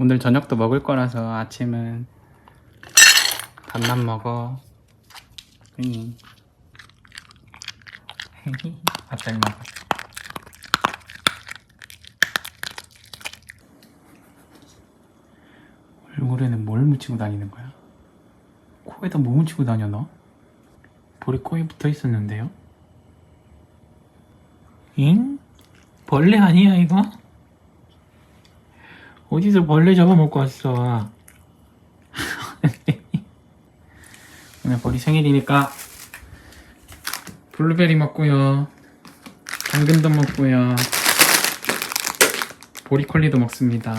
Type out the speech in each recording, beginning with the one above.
오늘 저녁도 먹을 거라서 아침은 밥만 먹어. 응. 밥잘 먹어. 얼굴에는 뭘 묻히고 다니는 거야? 코에다 뭐 묻히고 다녀 너? 볼이 코에 붙어 있었는데요? 잉? 벌레 아니야 이거? 어디서 벌레 잡아먹고 왔어? 오늘 보리 생일이니까 블루베리 먹고요. 당근도 먹고요. 보리콜리도 먹습니다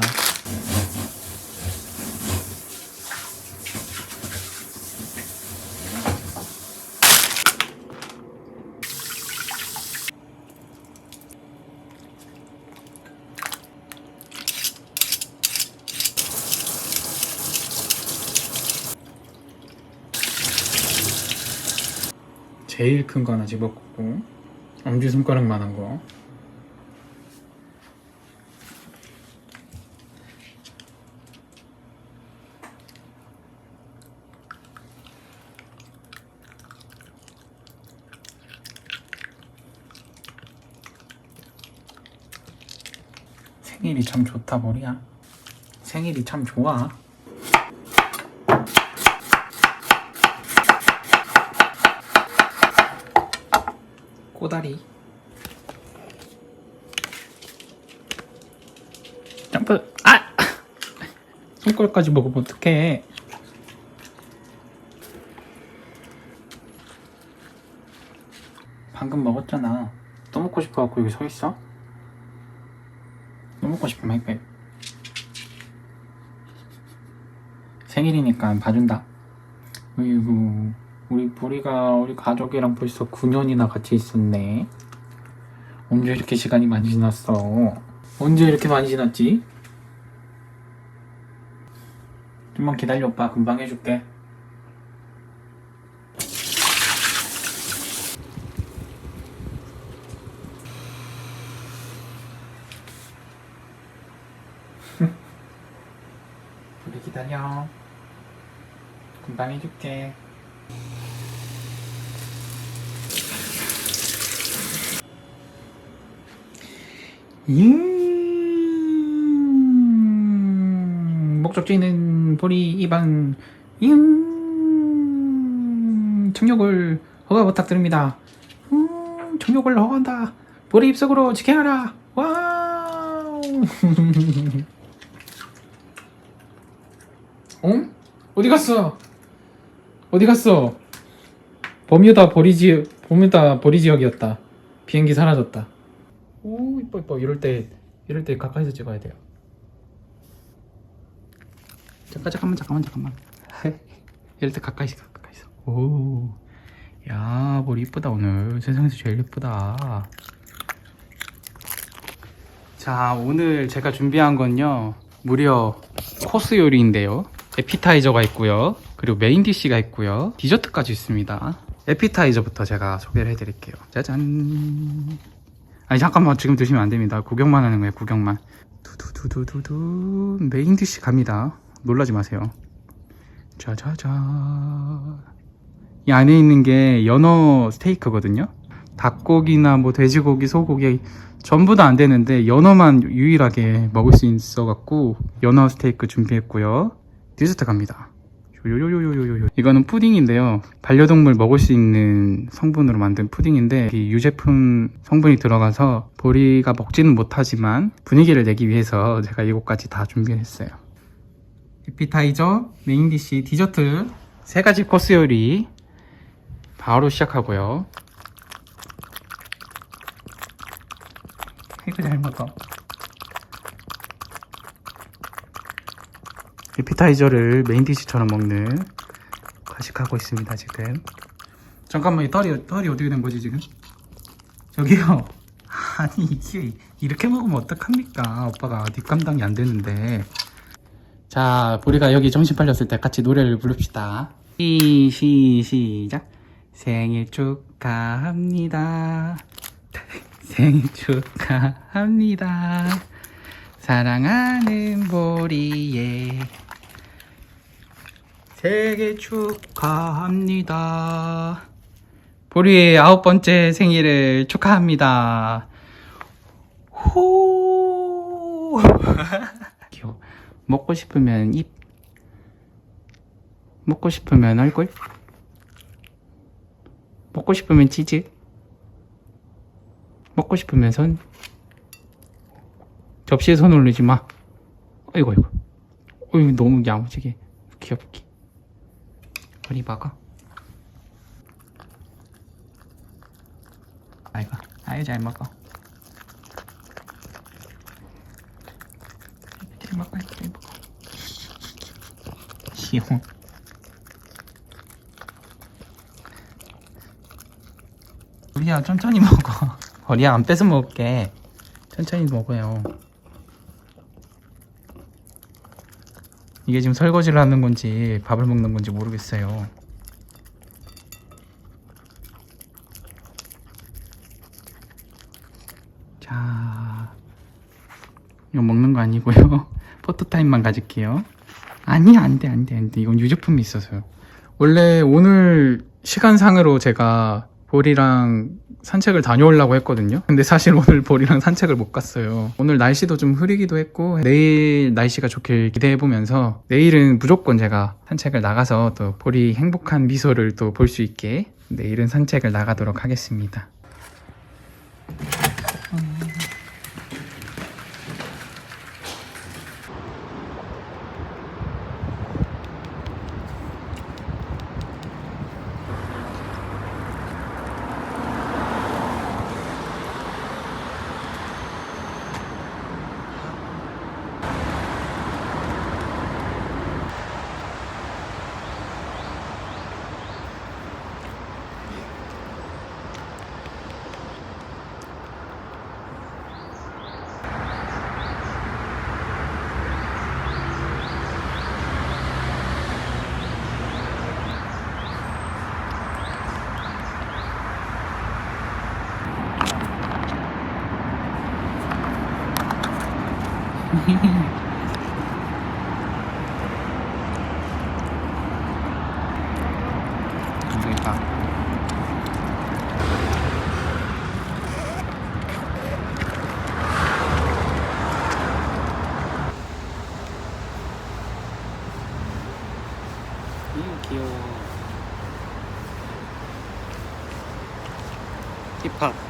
제일 큰 거 하나 집어먹고 엄지손가락만한 거. 생일이 참 좋다 머리야. 생일이 참 좋아 꼬다리. 점프 아! 손가락까지 먹으면 어떡해. 방금 먹었잖아. 또 먹고 싶어갖고 여기 서 있어? 또 먹고 싶으면 할게 생일이니까 봐준다. 어이구 우리 보리가 우리 가족이랑 벌써 9년이나 같이 있었네. 언제 이렇게 시간이 많이 지났어? 언제 이렇게 많이 지났지? 좀만 기다려 오빠 금방 해줄게. 우리 기다려. 금방 해줄게. 잉! 목적지는 보리 이방 잉! 청력을 허가 부탁드립니다. 음, 청력을 허가한다. 보리 입속으로 직행하라. 와우! 어? 어디 갔어? 어디 갔어? 버뮤다 보리 지 버뮤다 보리 지역이었다. 비행기 사라졌다 오 이뻐 이뻐 이럴 때 이럴 때 가까이서 찍어야 돼요. 잠깐 잠깐만 잠깐만 잠깐만. 이럴 때 가까이서 가까이서. 오, 야 머리 이쁘다 오늘 세상에서 제일 이쁘다. 자 오늘 제가 준비한 건요 무려 코스 요리인데요. 에피타이저가 있고요. 그리고 메인 디시가 있고요. 디저트까지 있습니다. 에피타이저부터 제가 소개를 해드릴게요. 짜잔. 아니 잠깐만 지금 드시면 안 됩니다. 구경만 하는 거예요. 구경만. 두두두두두두 메인 디시 갑니다. 놀라지 마세요. 짜자자. 이 안에 있는 게 연어 스테이크거든요. 닭고기나 뭐 돼지고기, 소고기 전부 다 안 되는데 연어만 유일하게 먹을 수 있어 갖고 연어 스테이크 준비했고요. 디저트 갑니다. 이거는 푸딩인데요. 반려동물 먹을 수 있는 성분으로 만든 푸딩인데 이 유제품 성분이 들어가서 보리가 먹지는 못하지만 분위기를 내기 위해서 제가 이것까지 다 준비했어요. 에피타이저, 메인디시, 디저트 세 가지 코스 요리 바로 시작하고요. 이거 잘 먹어 에피타이저를 메인 디시처럼 먹는 과식하고 있습니다 지금. 잠깐만 이 털이 털이 어떻게 된 거지 지금? 저기요. 아니 이게 이렇게 먹으면 어떡합니까? 오빠가 뒷감당이 안 되는데. 자 보리가 여기 정신 팔렸을 때 같이 노래를 부릅시다. 시, 시, 시작. 생일 축하합니다. 생일 축하합니다. 사랑하는 보리의 생일 축하합니다. 보리의 아홉 번째 생일을 축하합니다. 호. 먹고 싶으면 입. 먹고 싶으면 얼굴. 먹고 싶으면 치즈. 먹고 싶으면 손. 접시에 손 올리지 마. 아이고 아이고. 어이 너무 야무지게. 귀엽게 박아. 아이고 아이 잘 먹어. 잘 먹어 잘 먹어. 귀여워 우리야 천천히 먹어. 머리야 안 뺏어 먹을게. 천천히 먹어요 이게 지금 설거지를 하는 건지 밥을 먹는 건지 모르겠어요. 자 이거 먹는 거 아니고요. 포토타임만 가질게요. 아니 안 돼 안 돼 안 돼. 이건 유제품이 있어서요. 원래 오늘 시간상으로 제가 보리랑 산책을 다녀오려고 했거든요. 근데 사실 오늘 보리랑 산책을 못 갔어요. 오늘 날씨도 좀 흐리기도 했고 내일 날씨가 좋길 기대해 보면서 내일은 무조건 제가 산책을 나가서 또 보리 행복한 미소를 또 볼 수 있게 내일은 산책을 나가도록 하겠습니다. 그러니까. 이 귀여워. 힙합.